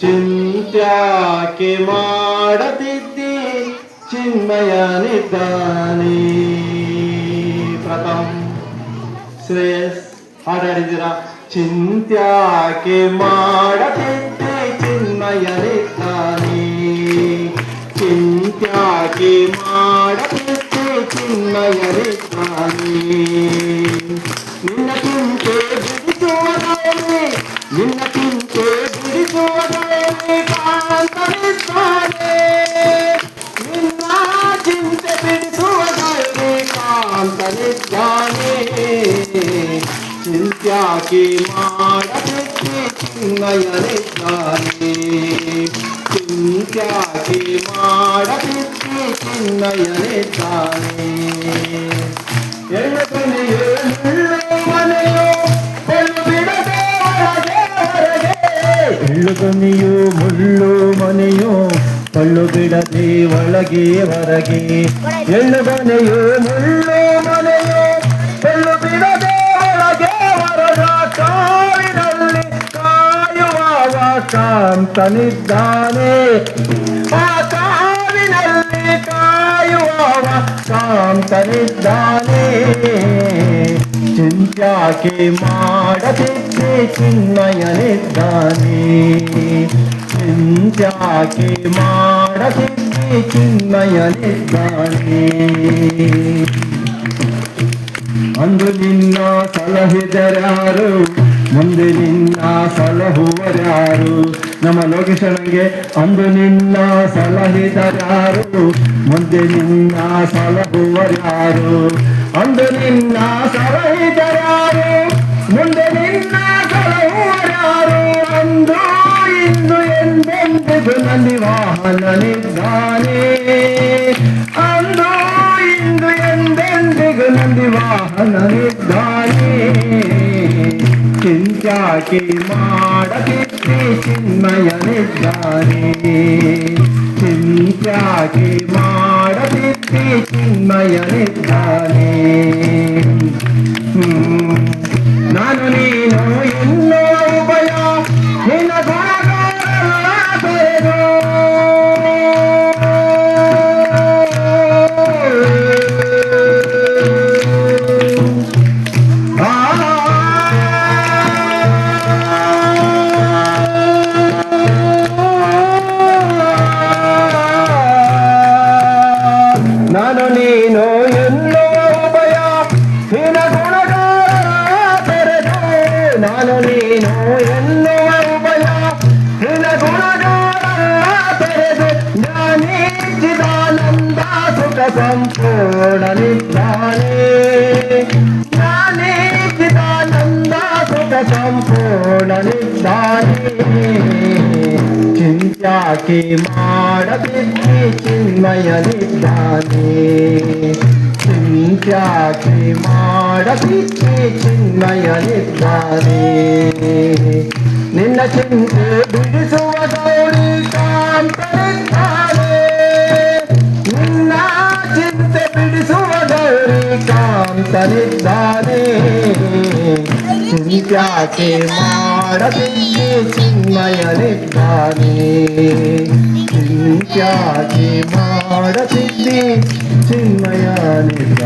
ಚಿಂತ್ಯಾಕೆ ಮಾಡತಿದ್ದಿ ಚಿನ್ಮಯನಿದ್ದಾನೆ ಪ್ರಥಮ್ ಶ್ರೇಯಸ್ ಹಾಡಾಡಿದ್ದೀರಾ ಚಿಂತ್ಯಾಕೆ ಮಾಡತಿದ್ದೆ ಚಿನ್ಮಯನಿದ್ದಾನೆ ಚಿಂತ್ಯಾಕೆ ಮಾಡತಿದ್ದೆ ಚಿನ್ಮಯನಿದ್ದಾನೆ ಕಾಂತನಿದ್ದಾನೆ ಚಿಂತ್ಯಾಕೆ ಮಾಡಬೇಕು ಚಿನ್ನಯನಿದ್ದಾನೆ ಚಿಂತ್ಯಾಕೆ ಮಾಡಿ ಚಿನ್ನಯನಿದ್ದಾನೆ ಎಣ್ಣೆಯೋ ಮನೆಯೋ ಬೆಳ್ಳು ಬಿಡದೆ ಹೊರಗೆ ಹೊರಗೆ. ಎಳ್ಳು ಕೊನೆಯು ಮುಳ್ಳು ಮನೆಯು ಕಳ್ಳು ಬಿಡದೆ ಒಳಗೆ ಹೊರಗೆ. ಎಳ್ಳು ಕೊನೆಯು ಮುಳ್ಳು ಕಾಯುವ ಕಾಂತನಿದ್ದಾನೆ ಆ ಕಾವಿನಲ್ಲಿ ಕಾಯುವ ಕಾಂತನಿದ್ದಾನೆ ಚಿಂತ್ಯಾಕೆ ಮಾಡದಿದ್ದೆ ಚಿನ್ಮಯನಿದ್ದಾನೆ ಚಿಂತ್ಯಾಕೆ ಮಾಡದಿದ್ದೆ ಚಿನ್ಮಯನಿದ್ದಾನೆ ಅಂದು ನಿನ್ನ ಸಲಹಿದರಾರು ಮುಂದೆ ನಿನ್ನ ಸಲಹುವರ್ಯಾರು. ನಮ್ಮ ಲೋಕೇಶನಿಗೆ ಅಂದು ನಿನ್ನ ಸಲಹಿದರಾರು ಮುಂದೆ ನಿನ್ನ ಸಲಹುವರ್ಯಾರು. ಅಂದು ನಿನ್ನ ಸಲಹಿದರಾರು ಮುಂದೆ ನಿನ್ನ ಸಲಹುವರ್ಯಾರು. ಅಂದು ಇಂದು ಎಂದೆಂದಿಗೂ ನಲ್ಲಿ ವಾಹನನಿದ್ದಾನೆ ಅಂದು ಇಂದು ಎಂದೆಂದಿಗೂ ನಲ್ಲಿ ವಾಹನನಿದ್ದಾನೆ ಚಿಂತ್ಯಾಕೆ ಮಾಡದಿದ್ದೆ ಚಿನ್ಮಯನಿದ್ದಾನೆ ಚಿಂತ್ಯಾಕೆ ಮಾಡದಿದ್ದೆ ಚಿನ್ಮಯನಿದ್ದಾನೆ ಹ್ಮ್. ನಾನು ನೀನು ಎನ್ನುವ ಉಭಯ ನಿನ್ನ ಗುಣಗಾರ ತೆರೆದು ಜ್ಞಾನಿ ಚಿದಾನಂದ ಸುಖ ಸಂಪೂರ್ಣನಿದ್ದಾನೆ ಜ್ಞಾನಿ ಚಿದಾನಂದ ಸುಖ ಸಂಪೂರ್ಣನಿದ್ದಾನೆ ಚಿಂತ್ಯಾಕೆ ಮಾಡದಿದ್ದೆ ಚಿನ್ಮಯನಿದ್ದಾನೆ ಚಿಂತ್ಯಾಕೆ ಮಾಡದಿಕ್ಕೆ ಚಿನ್ಮಯನಿದ್ದಾನೆ ನಿನ್ನ ಚಿಂತೆ ಬಿಡಿಸುವ ಗೌರಿ ಕಾಂತನಿದ್ದಾನೆ. ನಿನ್ನ ಚಿಂತೆ ಬಿಡಿಸುವ ಗೌರಿ ಕಾಂತನಿದ್ದಾನೆ. ಚಿಂತ್ಯಾಕೆ ಮಾಡದಿಕ್ಕೆ ಚಿನ್ಮಯನಿದ್ದಾನೆ ಚಿಂತ್ಯಾಕೆ ಮಾಡದಿದ್ದೆ ಚಿನ್ಮಯನಿದ್ದಾನೆ